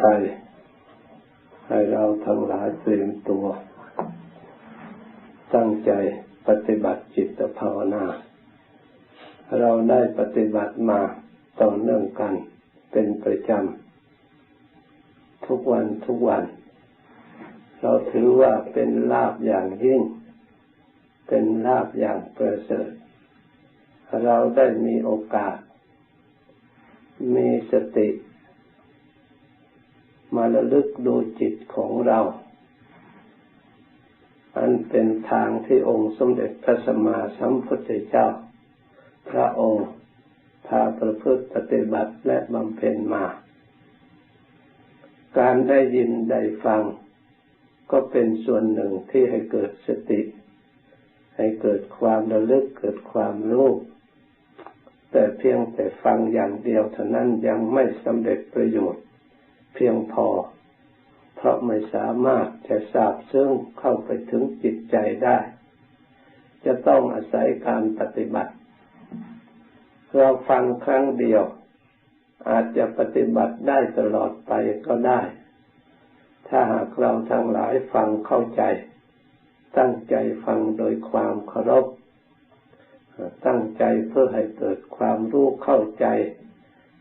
ไปให้เราทั้งหลายเตรียมตัว ตั้งใจปฏิบัติจิตภาวนา เราได้ปฏิบัติมาต่อเนื่องกันเป็นประจำ ทุกวันทุกวัน เราถือว่าเป็นลาบอย่างยิ่ง เป็นลาบอย่างประเสริฐ เราได้มีโอกาส มีสติ มาระลึกดูจิตของเรา อันเป็นทางที่องค์สมเด็จพระสัมมาสัมพุทธเจ้า พระองค์พาประพฤติปฏิบัติและบำเพ็ญมา การได้ยินได้ฟัง ก็เป็นส่วนหนึ่งที่ให้เกิดสติ ให้เกิดความระลึกเกิดความรู้แต่เพียงแต่ฟังอย่างเดียวเท่านั้นยังไม่สำเร็จประโยชน์ เพียงพอ เพราะไม่สามารถจะทราบซึ่งเข้าไปถึงจิตใจได้ จะต้องอาศัยการปฏิบัติเราฟังครั้งเดียว อาจจะปฏิบัติได้ตลอดไปก็ได้ ถ้าหากเราทั้งหลายฟังเข้าใจ ตั้งใจฟังโดยความเคารพตั้งใจเพื่อให้เกิดความรู้เข้าใจ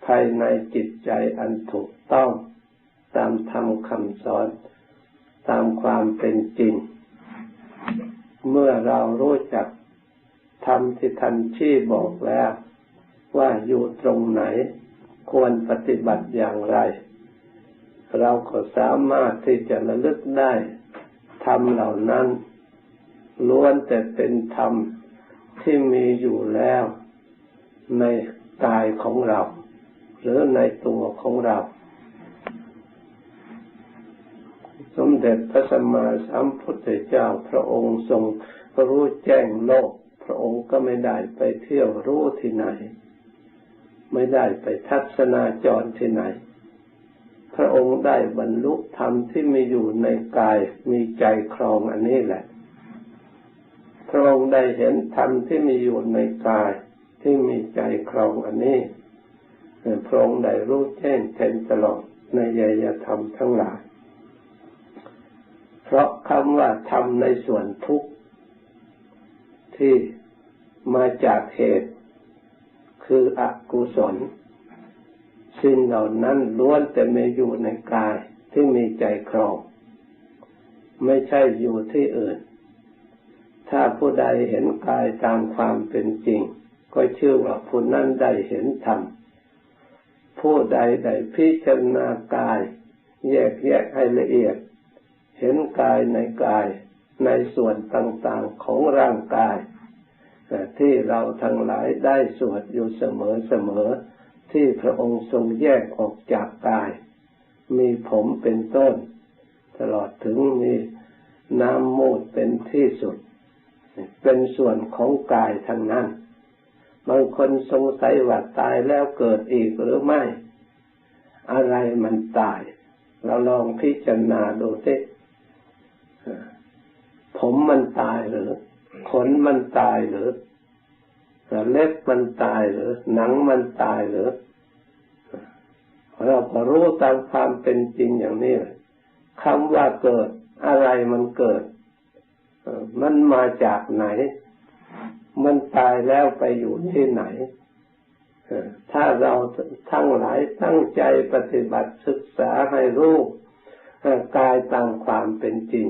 ภายในจิตใจอันถูกต้อง ตามธรรมคำสอนตามความเป็นจริง เมื่อเรารู้จักธรรมที่ทันชี้บอกแล้ว ว่าอยู่ตรงไหน ควรปฏิบัติอย่างไร เราก็สามารถที่จะระลึกได้ธรรมเหล่านั้นล้วนแต่เป็นธรรมที่มีอยู่แล้วในกายของเรา หรือในตัวของเรา สมเด็จพระสัมมาสัมพุทธเจ้าพระองค์ทรงรู้แจ้งโลก พระองค์ก็ไม่ได้ไปเที่ยวรู้ที่ไหน ไม่ได้ไปทัศนาจรที่ไหน พระองค์ได้บรรลุธรรมที่มีอยู่ในกายมีใจครองอันนี้แหละ พระองค์ได้เห็นธรรมที่มีอยู่ในกายที่มีใจครองอันนี้พระองค์ได้รู้แจ้งแทนตลอดในยยธรรมทั้งหลาย เพราะคำว่าธรรมในส่วนทุกข์ที่มาจากเหตุคืออกุศล สิ่งเหล่านั้นล้วนแต่มีอยู่ในกายที่มีใจครอง ไม่ใช่อยู่ที่อื่น ถ้าผู้ใดเห็นกายตามความเป็นจริง ก็ชื่อว่าผู้นั้นได้เห็นธรรมผู้ใดได้พิจารณากาย แยกแยกให้ละเอียด เห็นกายในกายในส่วนต่างๆของร่างกายที่เราทั้งหลายได้สวดอยู่เสมอเสมอที่พระองค์ทรงแยกออกจากกาย มีผมเป็นต้น ตลอดถึงมีน้ำมูดเป็นที่สุด เป็นส่วนของกายทั้งนั้นบางคนสงสัยว่าตายแล้วเกิดอีกหรือไม่ อะไรมันตาย เราลองพิจารณาดูสิ ผมมันตายหรือ ขนมันตายหรือเล็บมันตายหรือ หนังมันตายหรือเราก็รู้ตามความเป็นจริงอย่างนี้คำว่าเกิดอะไรมันเกิด มันมาจากไหน มันตายแล้วไปอยู่ที่ไหน ถ้าเราทั้งหลายตั้งใจปฏิบัติศึกษาให้รู้กายตามความเป็นจริง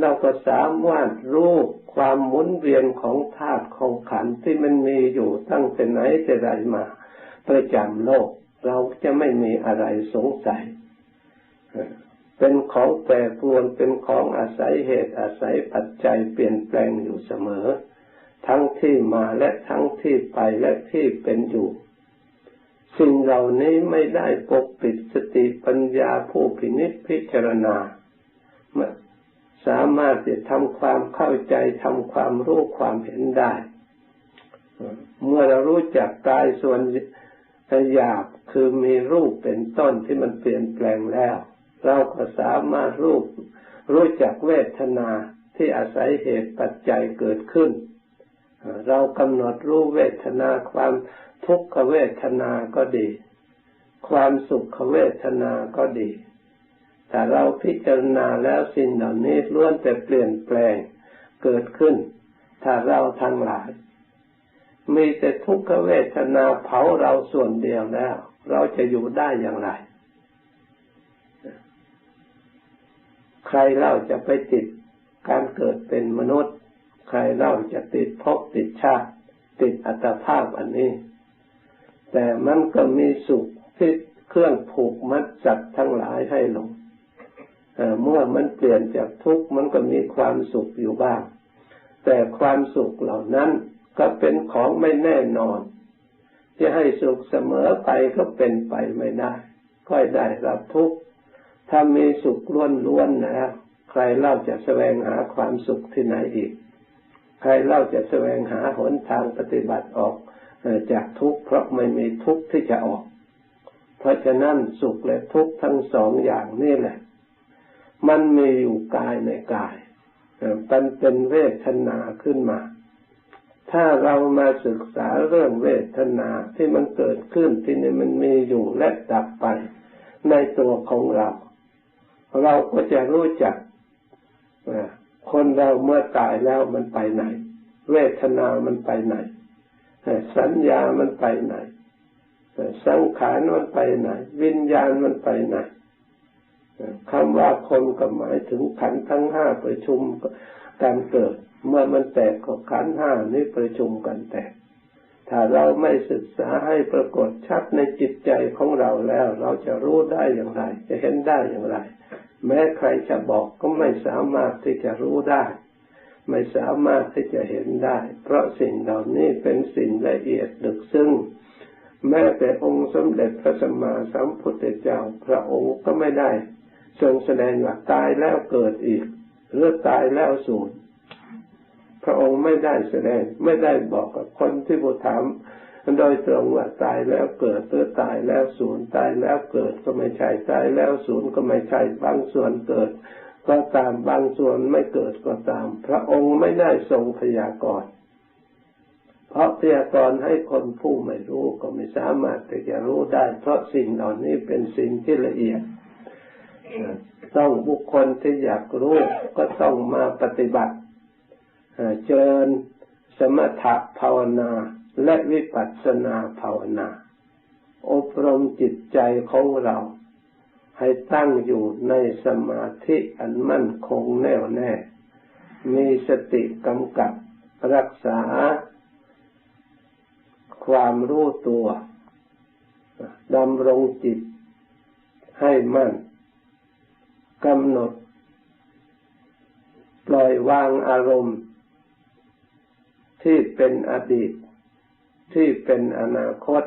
เราก็สามารถรู้ความหมุนเวียนของธาตุของขันธ์ที่มันมีอยู่ตั้งแต่ไหนแต่ไรมาประจำโลก เราจะไม่มีอะไรสงสัย เป็นของแปรปรวนเป็นของอาศัยเหตุอาศัยปัจจัยเปลี่ยนแปลงอยู่เสมอ ทั้งที่มาและทั้งที่ไปและที่เป็นอยู่สิ่งเหล่านี้ไม่ได้ปกปิดสติปัญญาผู้พินิจพิจารณา สามารถจะทำความเข้าใจทำความรู้ความเห็นได้ เมื่อเรารู้จักกายส่วนหยาบคือมีรูปเป็นต้นที่มันเปลี่ยนแปลงแล้ว เราก็สามารถรู้รู้จักเวทนาที่อาศัยเหตุปัจจัยเกิดขึ้น เรากำหนดรู้เวทนาความทุกขเวทนาก็ดี ความสุขเวทนาก็ดี ถ้าเราพิจารณาแล้วสิ่งเหล่านี้ล้วนแต่เปลี่ยนแปลงเกิดขึ้น ถ้าเราทั้งหลาย มีแต่ทุกขเวทนาเผาเราส่วนเดียวแล้ว เราจะอยู่ได้อย่างไร ใครเล่าจะไปติดการเกิดเป็นมนุษย์ ใครเล่าจะติดภพติดชาติ ติดอัตภาพอันนี้ แต่มันก็มีสุขที่เครื่องผูกมัดจัดทั้งหลายให้ลง เมื่อมันเปลี่ยนจากทุกข์มันก็มีความสุขอยู่บ้าง แต่ความสุขเหล่านั้นก็เป็นของไม่แน่นอนจะให้สุขเสมอไปก็เป็นไปไม่ได้ค่อยได้รับทุกข์ถ้ามีสุขล้วนๆนะใครเล่าจะแสวงหาความสุขที่ไหนอีก ใครเล่าจะแสวงหาหนทางปฏิบัติออกจากทุกข์เพราะไม่มีทุกข์ที่จะออก เพราะฉะนั้นสุขและทุกข์ทั้งสองอย่างนี่แหละ มันมีอยู่กายในกายมันเป็นเวทนาขึ้นมา ถ้าเรามาศึกษาเรื่องเวทนาที่มันเกิดขึ้นที่นี่มันมีอยู่และดับไปในตัวของเรา เราก็จะรู้จักคนเราเมื่อตายแล้วมันไปไหน เวทนามันไปไหน สัญญามันไปไหน สังขารมันไปไหน วิญญาณมันไปไหน คำว่าคนก็หมายถึงขันทั้งห้าประชุมการเกิด เมื่อมันแตกก็ขันห้านี้ประชุมกันแตก ถ้าเราไม่ศึกษาให้ปรากฏชัดในจิตใจของเราแล้ว เราจะรู้ได้อย่างไร จะเห็นได้อย่างไร แม้ใครจะบอกก็ไม่สามารถที่จะรู้ได้ ไม่สามารถที่จะเห็นได้ เพราะสิ่งเหล่านี้เป็นสิ่งละเอียดลึกซึ้งแม้แต่องค์สมเด็จพระสัมมาสัมพุทธเจ้า พระองค์ก็ไม่ได้ ทรงแสดงว่าตายแล้วเกิดอีกหรือตายแล้วสูญพระองค์ไม่ได้แสดงไม่ได้บอกกับคนที่บูถามโดยตรงว่าตายแล้วเกิดหรือตายแล้วสูญตายแล้วเกิดก็ไม่ใช่ตายแล้วสูญก็ไม่ใช่บางส่วนเกิด ก็ตามบางส่วนไม่เกิดก็ตาม พระองค์ไม่ได้ทรงพยากรณ์เพราะพยากรณ์ให้คนผู้ไม่รู้ก็ไม่สามารถที่จะรู้ได้ เพราะสิ่งเหล่านี้เป็นสิ่งที่ละเอียด ต้องบุคคลที่อยากรู้ก็ต้องมาปฏิบัติเจริญสมถะภาวนาและวิปัสสนาภาวนา อบรมจิตใจของเรา ให้ตั้งอยู่ในสมาธิอันมั่นคงแน่วแน่ มีสติกำกับรักษา ความรู้ตัวดำรงจิตให้มั่น กำหนด ปล่อยวางอารมณ์ ที่เป็นอดีต ที่เป็นอนาคต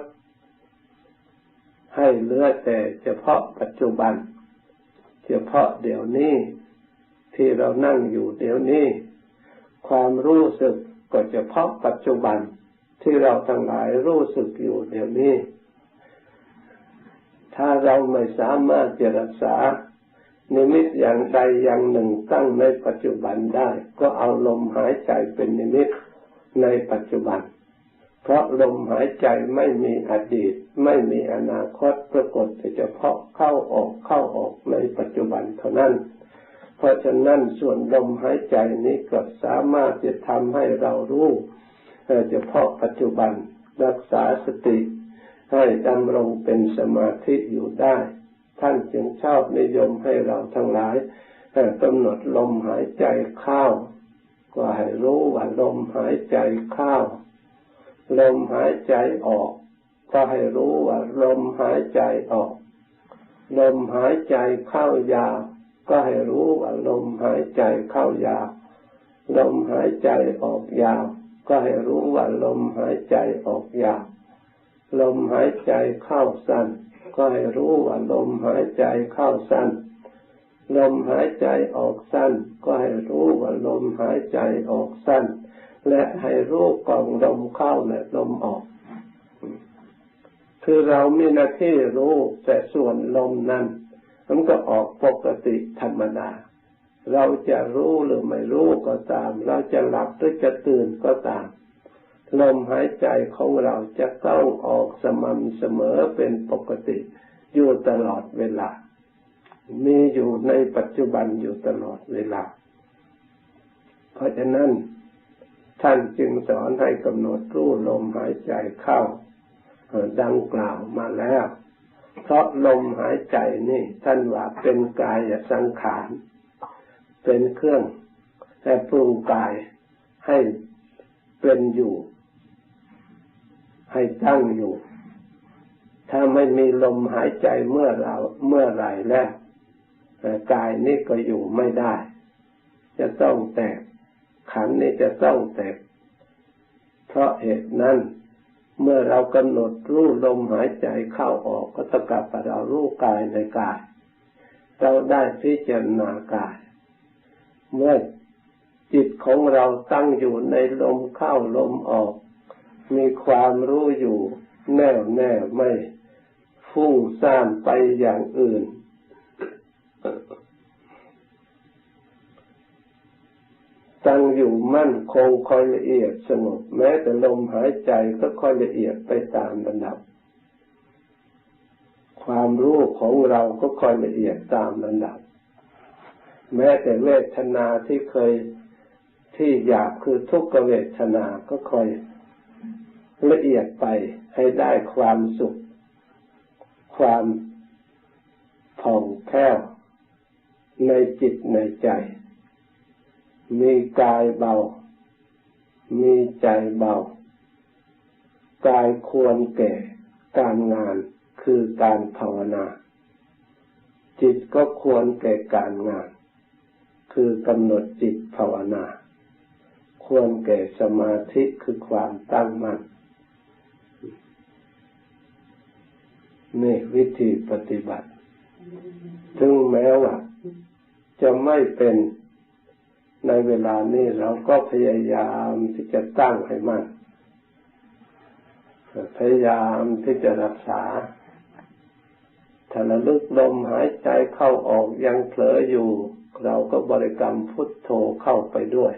ให้เหลือแต่เฉพาะปัจจุบัน เฉพาะเดี๋ยวนี้ ที่เรานั่งอยู่เดี๋ยวนี้ ความรู้สึกก็เฉพาะปัจจุบันที่เราทั้งหลายรู้สึกอยู่เดี๋ยวนี้ ถ้าเราไม่สามารถจะรักษา นิมิตอย่างใดอย่างหนึ่งตั้งในปัจจุบันได้ ก็เอาลมหายใจเป็นนิมิตในปัจจุบัน เพราะลมหายใจไม่มีอดีต ไม่มีอนาคตปรากฏแต่เฉพาะเข้าออกเข้าออกในปัจจุบันเท่านั้น เพราะฉะนั้นส่วนลมหายใจนี้ก็สามารถจะทำให้เรารู้เฉพาะปัจจุบันรักษาสติให้ดำรงเป็นสมาธิอยู่ได้ ท่านจึงชอบนิยมให้เราทั้งหลายกำหนดลมหายใจเข้าก็ให้รู้ว่าลมหายใจเข้าลมหายใจออก ก็ให้รู้ว่าลมหายใจออก ลมหายใจเข้ายาว ก็ให้รู้ว่าลมหายใจเข้ายาว ลมหายใจออกยาว ก็ให้รู้ว่าลมหายใจออกยาว ลมหายใจเข้าสั้น ก็ให้รู้ว่าลมหายใจเข้าสั้น ลมหายใจออกสั้น ก็ให้รู้ว่าลมหายใจออกสั้น และให้รู้กองลมเข้าและลมออก คือเรามีหน้าที่รู้แต่ส่วนลมนั้นมันก็ออกปกติธรรมดา เราจะรู้หรือไม่รู้ก็ตาม เราจะหลับหรือจะตื่นก็ตาม ลมหายใจของเราจะต้องออกสม่ำเสมอเป็นปกติอยู่ตลอดเวลา มีอยู่ในปัจจุบันอยู่ตลอดเวลา เพราะฉะนั้น ท่านจึงสอนให้กำหนดรู้ลมหายใจเข้าดังกล่าวมาแล้ว เพราะลมหายใจนี่ ท่านว่าเป็นกายสังขาร เป็นเครื่องแต่ปรุงกายให้เป็นอยู่ ให้ตั้งอยู่ ถ้าไม่มีลมหายใจเมื่อเราเมื่อไรแล้วกายนี้ก็อยู่ไม่ได้ จะต้องแตก ขันนี้จะต้องแตก เพราะเหตุนั้นเมื่อเรากำหนดรู้ลมหายใจเข้าออกก็ตะกับเรารู้กายในกาย เราได้พิจารณากาย เมื่อจิตของเราตั้งอยู่ในลมเข้าลมออก มีความรู้อยู่แน่วแน่ไม่ฟุ้งซ่านไปอย่างอื่น ตั้งอยู่มั่นคงคอยละเอียดสงบแม้แต่ลมหายใจก็คอยละเอียดไปตามระดับ ความรู้ของเราก็คอยละเอียดตามระดับ แม้แต่เวทนาที่เคยที่อยากคือทุกขเวทนาก็คอย ละเอียดไปให้ได้ความสุข ความผ่องแผ้วในจิตในใจ มีกายเบา มีใจเบา กายควรแก่การงานคือการภาวนา จิตก็ควรแก่การงาน คือกำหนดจิตภาวนา ควรแก่สมาธิคือความตั้งมั่น นี่วิธีปฏิบัติ ถึงแม้ว่า จะไม่เป็นในเวลานี้เราก็พยายามที่จะตั้งให้มันพยายามที่จะรักษาถ้าระลึกลมหายใจเข้าออกยังเผลออยู่ เราก็บริกรรมพุทโธเข้าไปด้วย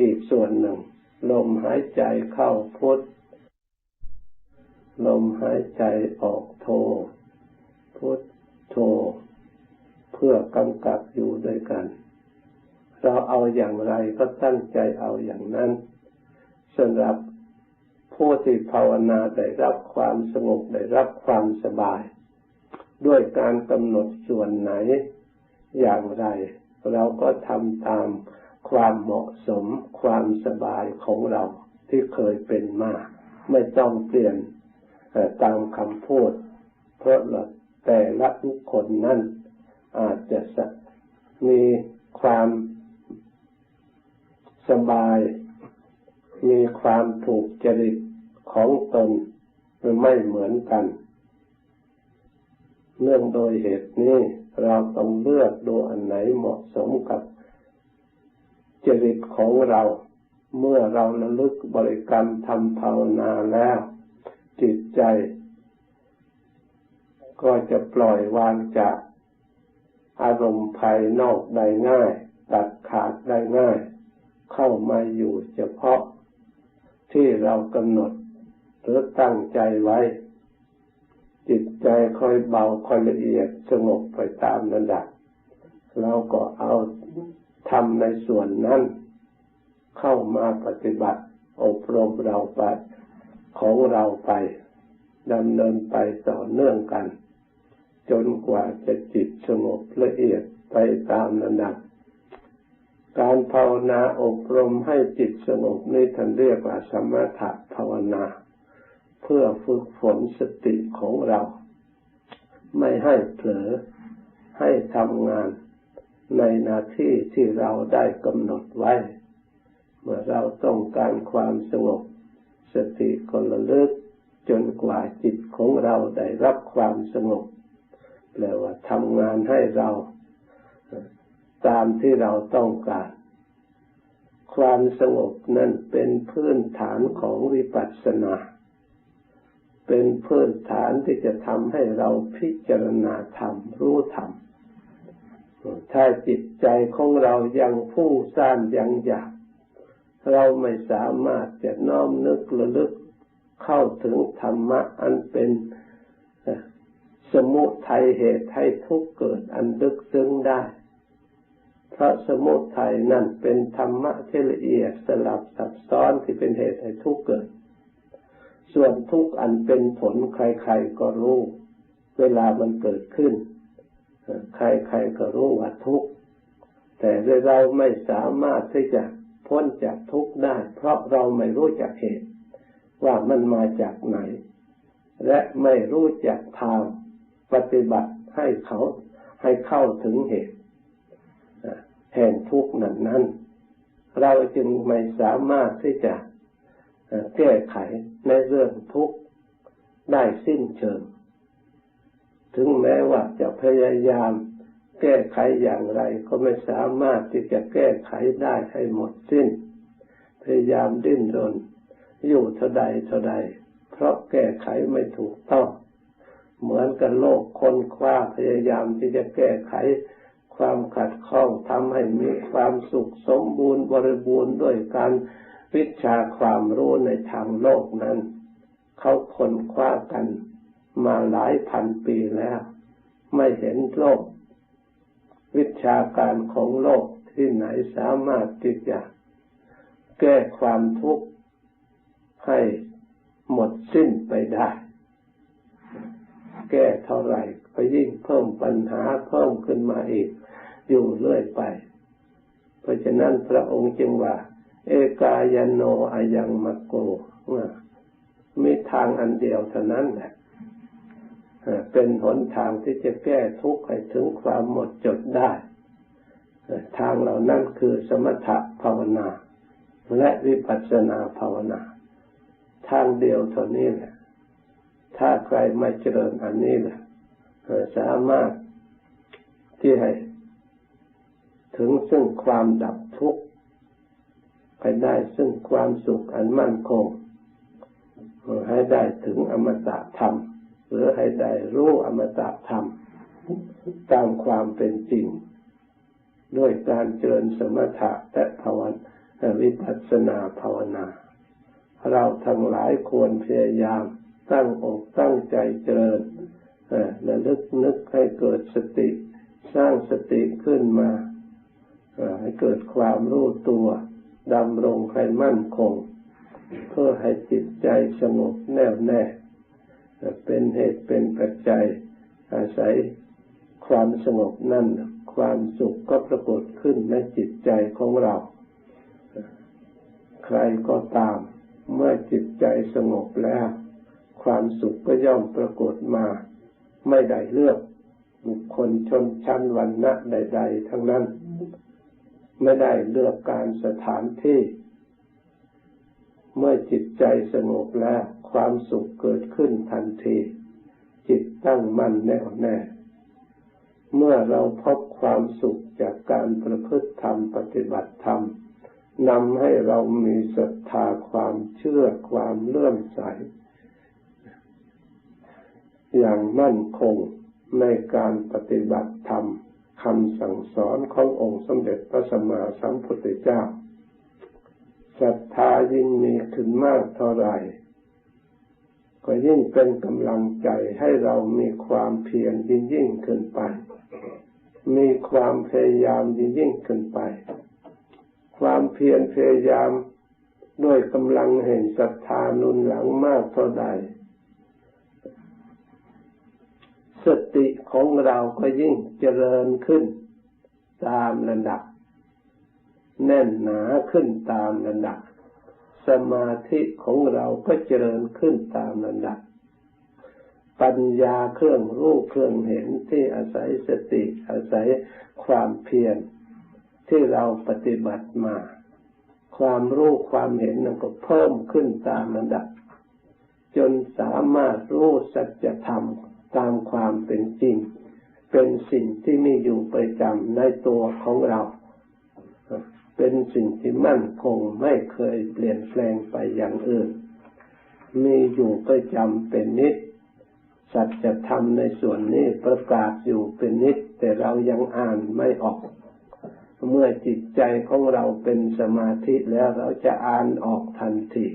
อีกส่วนหนึ่ง ลมหายใจเข้าพุท ลมหายใจออกโทพุทโธเพื่อกำกับอยู่ด้วยกัน เราเอาอย่างไรก็ตั้งใจเอาอย่างนั้นสำหรับผู้ที่ภาวนาได้รับความสงบได้รับความสบาย ด้วยการกำหนดส่วนไหน อย่างไร เราก็ทำตามความเหมาะสมความสบายของเราที่เคยเป็นมา ไม่ต้องเปลี่ยน ตามคำพูด เพราะแต่ละทุกคนนั้นอาจจะมีความสบาย มีความถูกจริตของตนไม่เหมือนกัน เนื่องโดยเหตุนี้เราต้องเลือกดูอันไหนเหมาะสมกับจริตของเรา เมื่อเราระลึกบริกรรมทำภาวนาแล้ว จิตใจ ก็จะปล่อยวางจากอารมณ์ภายนอกได้ง่าย ตัดขาดได้ง่าย เข้ามาอยู่เฉพาะที่เรากำหนดหรือตั้งใจไว้ จิตใจค่อยเบาค่อยละเอียดสงบไปตามระดับเราก็เอาทำในส่วนนั้น เข้ามาปฏิบัติ อบรมเราไป ของเราไปดำเนินไปต่อเนื่องกัน จนกว่าจะจิตสงบละเอียดไปตามระดับ การภาวนาอบรมให้จิตสงบนี่ท่านเรียกว่าสมถะภาวนา เพื่อฝึกฝนสติของเรา ไม่ให้เผลอให้ทำงานในหน้าที่ที่เราได้กำหนดไว้ เมื่อเราต้องการความสงบ สติก็ระลึกจนกว่าจิตของเราได้รับความสงบแปลว่าทำงานให้เราตามที่เราต้องการ ความสงบนั้นเป็นพื้นฐานของวิปัสสนา เป็นพื้นฐานที่จะทำให้เราพิจารณาธรรมรู้ธรรมถ้าจิตใจของเรายังพุ่งซ่านยังอยาก เราไม่สามารถจะน้อมนึกระลึกเข้าถึงธรรมะอันเป็นสมุทัยเหตุให้ทุกข์เกิดอันลึกซึ้งได้ เพราะสมุทัยนั่นเป็นธรรมะที่ละเอียดสลับซับซ้อนที่เป็นเหตุให้ทุกข์เกิด ส่วนทุกข์อันเป็นผลใครๆก็รู้ เวลามันเกิดขึ้น ใครๆก็รู้ว่าทุกข์แต่เราไม่สามารถที่จะ พ้นจากทุกข์ได้ เพราะเราไม่รู้จักเหตุ ว่ามันมาจากไหน และไม่รู้จักทางปฏิบัติให้เขาให้เข้าถึงเหตุแห่งทุกข์นั้นนั้น เราจึงไม่สามารถที่จะแก้ไขในเรื่องทุกข์ได้สิ้นเชิง ถึงแม้ว่าจะพยายาม แก้ไขอย่างไรก็ไม่สามารถที่จะแก้ไขได้ให้หมดสิ้น พยายามดิ้นรน อยู่เท่าใดเท่าใด เพราะแก้ไขไม่ถูกต้อง เหมือนกับโลกคนคว้าพยายามที่จะแก้ไขความขัดข้องทำให้มีความสุขสมบูรณ์บริบูรณ์ด้วยการวิชาความรู้ในทางโลกนั้น เขาคนคว้ากันมาหลายพันปีแล้ว ไม่เห็นโลก วิชาการของโลกที่ไหนสามารถที่จะแก้ความทุกข์ให้หมดสิ้นไปได้ แก้เท่าไหร่ก็ยิ่งเพิ่มปัญหาเพิ่มขึ้นมาอีก อยู่เรื่อยไป เพราะฉะนั้นพระองค์จึงว่า เอกายโนอายังมะโกมีทางอันเดียวเท่านั้นแหละ เป็นหนทางที่จะแก้ทุกข์ให้ถึงความหมดจดได้ ทางเหล่านั้นคือสมถภาวนา และวิปัสสนาภาวนา ทางเดียวเท่านี้แหละ ถ้าใครไม่เจริญอันนี้แหละสามารถที่ให้ถึงซึ่งความดับทุกข์ไปได้ซึ่งความสุขอันมั่นคงให้ได้ถึงอมตะธรรม หรือให้ได้รู้อมตะธรรมตามความเป็นจริง ด้วยการเจริญสมถะและภาวนาวิปัสสนาภาวนา เราทั้งหลายควรพยายามตั้งอกตั้งใจเจริญระลึกนึกให้เกิดสติ สร้างสติขึ้นมาให้เกิดความรู้ตัวดำรงให้มั่นคง เพื่อให้จิตใจสงบแน่วแน่ เป็นเหตุเป็นปัจจัย อาศัยความสงบนั่น ความสุขก็ปรากฏขึ้นในจิตใจของเรา ใครก็ตาม เมื่อจิตใจสงบแล้ว ความสุขก็ย่อมปรากฏมา ไม่ได้เลือกบุคคลชนชั้นวันณะใด ๆ ทั้งนั้น ไม่ได้เลือกการสถานที่ เมื่อจิตใจสงบแล้วความสุขเกิดขึ้นทันที จิตตั้งมั่นแน่วแน่ เมื่อเราพบความสุขจากการประพฤติธรรมปฏิบัติธรรมนำให้เรามีศรัทธาความเชื่อความเลื่อมใส อย่างมั่นคงในการปฏิบัติธรรมคำสั่งสอนขององค์สมเด็จพระสัมมาสัมพุทธเจ้า ศรัทธายิ่งมีขึ้นมากเท่าไรก็ยิ่งเป็นกำลังใจให้เรามีความเพียรยิ่งยิ่งขึ้นไป มีความพยายามยิ่งยิ่งขึ้นไป ความเพียรพยายามด้วยกำลังแห่งศรัทธานุนหลังมากเท่าใด สติของเราก็ยิ่งเจริญขึ้นตามระดับ แน่นหนาขึ้นตามระดับ สมาธิของเราก็เจริญขึ้นตามระดับ ปัญญาเครื่องรู้เครื่องเห็นที่อาศัยสติ อาศัยความเพียรที่เราปฏิบัติมา ความรู้ความเห็นนั้นก็เพิ่มขึ้นตามระดับ จนสามารถรู้สัจธรรมตามความเป็นจริง เป็นสิ่งที่มีอยู่ประจำในตัวของเรา เป็นสิ่งที่มั่นคงไม่เคยเปลี่ยนแปลงไปอย่างอื่น มีอยู่ประจำเป็นนิด สัจธรรมในส่วนนี้ประกาศอยู่เป็นนิด แต่เรายังอ่านไม่ออก เมื่อจิตใจของเราเป็นสมาธิแล้วเราจะอ่านออกทันที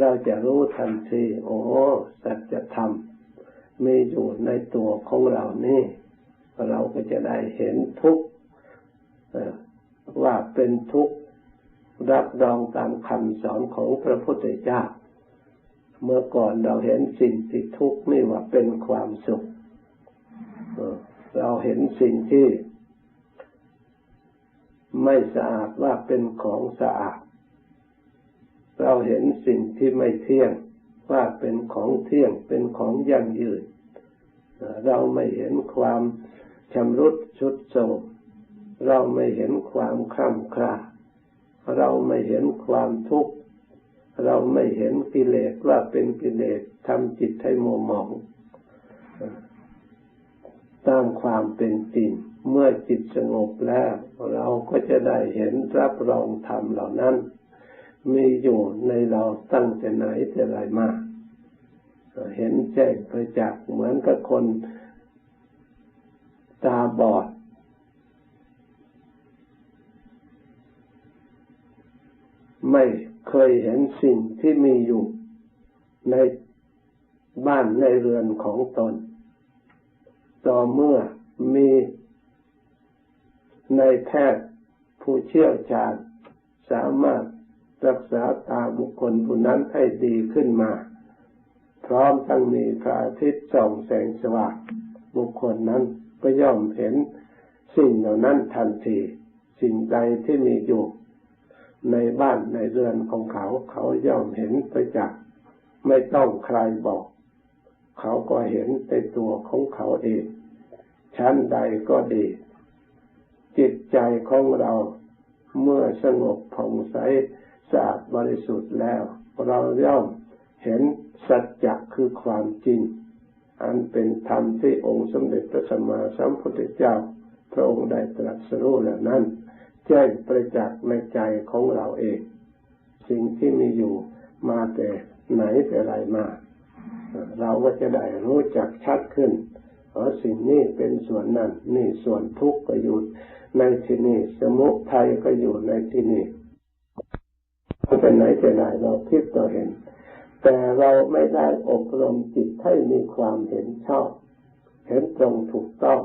เราจะรู้ทันที โอ้สัจธรรมมีอยู่ในตัวของเรานี่ เราก็จะได้เห็นทุกข์ ว่าเป็นทุกข์รับรองตามคำสอนของพระพุทธเจ้า เมื่อก่อนเราเห็นสิ่งที่ทุกข์นี่ว่าเป็นความสุข เราเห็นสิ่งที่ ไม่สะอาดว่าเป็นของสะอาด เราเห็นสิ่งที่ไม่เที่ยงว่าเป็นของเที่ยงเป็นของยั่งยืน เราไม่เห็นความชำรุดชุดโทรม เราไม่เห็นความคร่ำคร่าเราไม่เห็นความทุกข์ เราไม่เห็นกิเลสว่าเป็นกิเลสทำจิตให้มัวหมองตามความเป็นจริง เมื่อจิตสงบแล้ว เราก็จะได้เห็นรับรองธรรมเหล่านั้น มีอยู่ในเราตั้งแต่ไหนแต่ไรมาเห็นแจ้งไปจากษ์เหมือนกับคนตาบอด ไม่เคยเห็นสิ่งที่มีอยู่ในบ้านในเรือนของตน ต่อเมื่อมีในแพทย์ผู้เชี่ยวชาญสามารถรักษาตาบุคคลผู้นั้นให้ดีขึ้นมา พร้อมทั้งมีพระอาทิตย์ส่องแสงสว่างบุคคลนั้นก็ย่อมเห็นสิ่งเหล่านั้นทันที สิ่งใดที่มีอยู่ ในบ้านในเรือนของเขา เขาย่อมเห็นไปจากไม่ต้องใครบอก เขาก็เห็นในตัวของเขาเอง ชั้นใดก็ดี จิตใจของเราเมื่อสงบผ่องใสสะอาดบริสุทธิ์แล้ว เราย่อมเห็นสัจจะคือความจริง อันเป็นธรรมที่องค์สมเด็จพระสัมมาสัมพุทธเจ้า พระองค์ได้ตรัสรู้แล้วนั้น แจ้งประจักษ์ในใจของเราเอง สิ่งที่มีอยู่มาแต่ไหนแต่ไรมา เราก็จะได้รู้จักชัดขึ้นว่าสิ่งนี้เป็นส่วนนั้น นี่ส่วนทุกข์ก็อยู่ในที่นี้สมุทัยก็อยู่ในที่นี้เป็นไหนแต่ไรเราคิดต่อเห็น แต่เราไม่ได้อบรมจิตให้มีความเห็นชอบ เห็นตรงถูกต้อง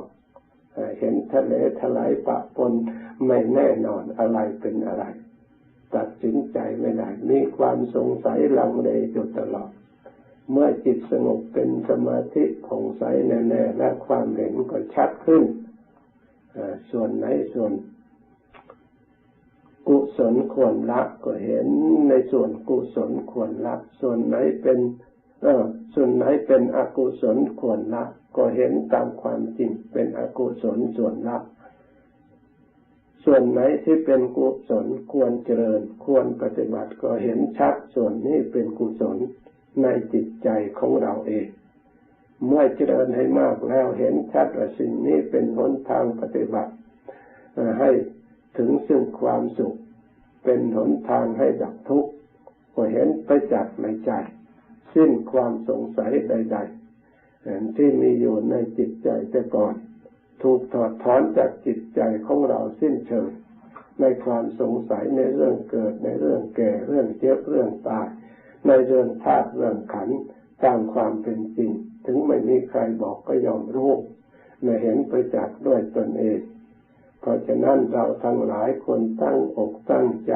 เห็นทะเลทลายปะปน ไม่แน่นอนอะไรเป็นอะไร ตัดสินใจไม่ได้ มีความสงสัยลังเลอยู่ตลอด เมื่อจิตสงบเป็นสมาธิผ่องใสแน่ๆและความเห็นก็ชัดขึ้น ส่วนไหนส่วนกุศลควรละก็เห็นในส่วนกุศลควรละส่วนไหนเป็นเออส่วนไหนเป็นอกุศลควรละก็เห็นตามความจริงเป็นอกุศลส่วนละ ส่วนไหนที่เป็นกุศลควรเจริญ ควรปฏิบัติก็เห็นชัดส่วนนี้เป็นกุศลในจิตใจของเราเอง เมื่อเจริญให้มากแล้วเห็นชัดว่าสิ่งนี้เป็นหนทางปฏิบัติให้ถึงซึ่งความสุข เป็นหนทางให้ดับทุกข์ก็เห็นไปจากในใจ สิ้นความสงสัยใด ๆที่มีอยู่ในจิตใจแต่ก่อน ถูกถอดถอนจากจิตใจของเราสิ้นเชิงในความสงสัยในเรื่องเกิดในเรื่องแก่เรื่องเจ็บเรื่องตาย ในเรื่องธาตุเรื่องขันตามความเป็นจริง ถึงไม่มีใครบอกก็ยอมรู้ในเห็นไปจากด้วยตนเอง เพราะฉะนั้นเราทั้งหลายคนตั้งอกตั้งใจ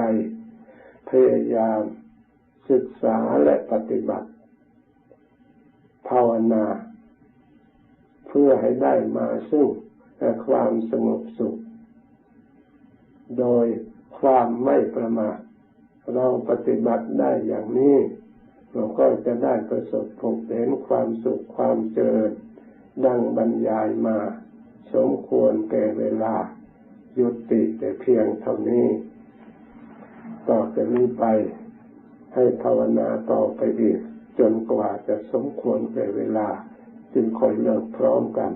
พยายามศึกษาและปฏิบัติ ภาวนา เพื่อให้ได้มาซึ่ง ความสงบสุข โดยความไม่ประมาทเราปฏิบัติได้อย่างนี้เราก็จะได้ประสบพบเห็นความสุขความเจริญดังบรรยายมา สมควรแก่เวลา ยุติแต่เพียงเท่านี้ต่อจากนี้ไปให้ภาวนาต่อไปอีก จนกว่าจะสมควรแก่เวลา จึงคอยเลิกพร้อมกัน